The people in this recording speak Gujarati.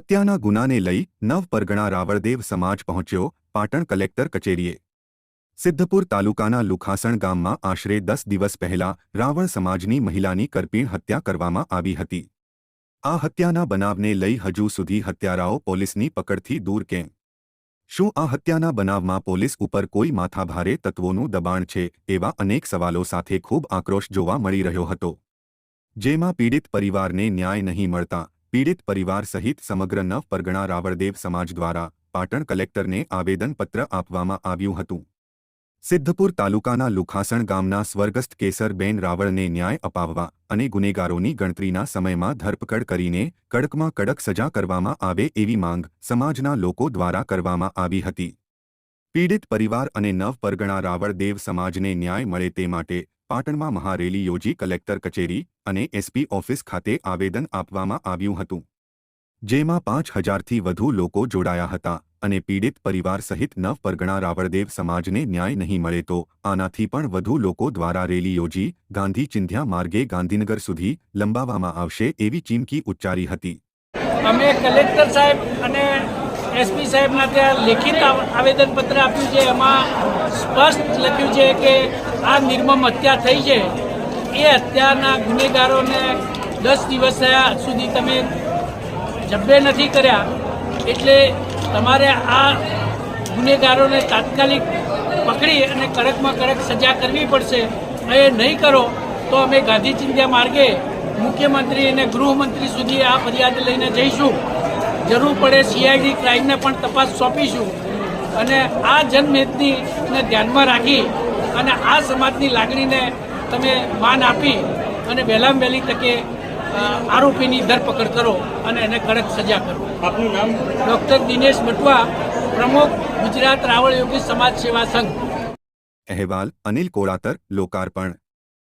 હત્યાના ગુનાને લઈ નવ પરગણા રાવળદેવ સમાજ પહોંચ્યો પાટણ કલેક્ટર કચેરીએ. સિદ્ધપુર તાલુકાના લુખાસણ ગામમાં આશરે દસ દિવસ પહેલા રાવળ સમાજની મહિલાની કરપીણ હત્યા કરવામાં આવી હતી. આ હત્યાના બનાવને લઈ હજુ સુધી હત્યારાઓ પોલીસની પકડથી દૂર કેમ? શું આ હત્યાના બનાવમાં પોલીસ ઉપર કોઈ માથાભારે તત્વોનું દબાણ છે એવા અનેક સવાલો સાથે ખૂબ આક્રોશ જોવા મળી રહ્યો હતો. જેમાં પીડિત પરિવારને ન્યાય નહીં મળતા પીડિત પરિવાર સહિત સમગ્ર નવ પરગણા રાવળદેવ સમાજ દ્વારા પાટણ કલેક્ટરને આવેદનપત્ર આપવામાં આવ્યું હતું. સિદ્ધપુર તાલુકાના લુખાસણ ગામના સ્વર્ગસ્થ કેસરબેન રાવળને ન્યાય અપાવવા અને ગુનેગારોની ગણતરીના સમયમાં ધરપકડ કરીને કડકમાં કડક સજા કરવામાં આવે એવી માંગ સમાજના લોકો દ્વારા કરવામાં આવી હતી. પીડિત પરિવાર અને નવ પરગણા રાવળદેવ સમાજને ન્યાય મળે તે માટે પાટણમાં મહારેલી યોજી કલેક્ટર કચેરી અને એસપી ઓફિસ ખાતે આવેદન આપવામાં આવ્યું હતું. જેમાં પાંચ હજારથી વધુ લોકો જોડાયા હતા અને પીડિત પરિવાર સહિત નવ પરગણા રાવળદેવ સમાજને ન્યાય નહીં મળે તો આનાથી પણ વધુ લોકો દ્વારા રેલી યોજી ગાંધી ચિંધ્યા માર્ગે ગાંધીનગર સુધી લંબાવવામાં આવશે એવી ચીમકી ઉચ્ચારી હતી. અમે કલેક્ટર સાહેબ અને એસપી સાહેબના ત્યાં લેખિત આવેદનપત્ર આપ્યું છે. એમાં સ્પષ્ટ લખ્યું છે કે આ નિર્મમ હત્યા થઈ છે. એ હત્યાના ગુનેગારોને દસ દિવસ સુધી તમે જબ્બે નથી કર્યા. એટલે તમારે આ ગુનેગારોને તાત્કાલિક પકડી અને કડકમાં કડક સજા કરવી પડશે. એ નહીં કરો તો અમે ગાંધી ચિંધ્યા માર્ગે મુખ્યમંત્રી અને ગૃહમંત્રી સુધી આ ફરિયાદ લઈને જઈશું. જરૂર પડે સીઆઈડી ક્રાઇમને પણ તપાસ સોંપીશું. અને આ જનમેદનીને ધ્યાનમાં રાખી અને આ સમાજની લાગણીને તમે માન આપી અને વહેલામ વહેલી તકે આરોપીની ધરપકડ કરો અને એને કડક સજા કરો. આપનું નામ? ડૉક્ટર દિનેશ બટવા પ્રમુખ ગુજરાત રાવળ યોગી સમાજ સેવા સંઘ. અહેવાલ અનિલ કોળાતર લોકાર્પણ.